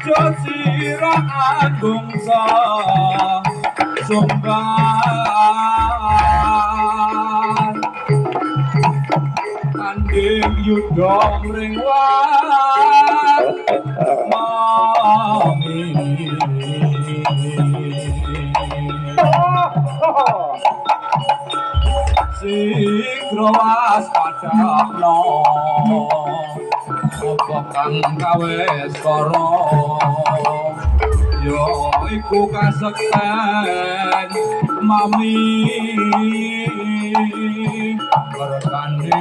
Josira agung sa Anding yudha ring wat mami Sikro waspadakno apa kang gawe skara yo iku kasekten mami berkane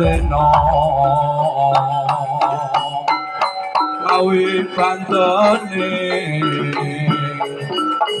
leno kawi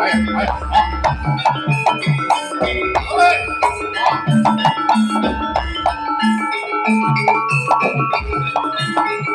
哎哎呀，好，好嘞，好。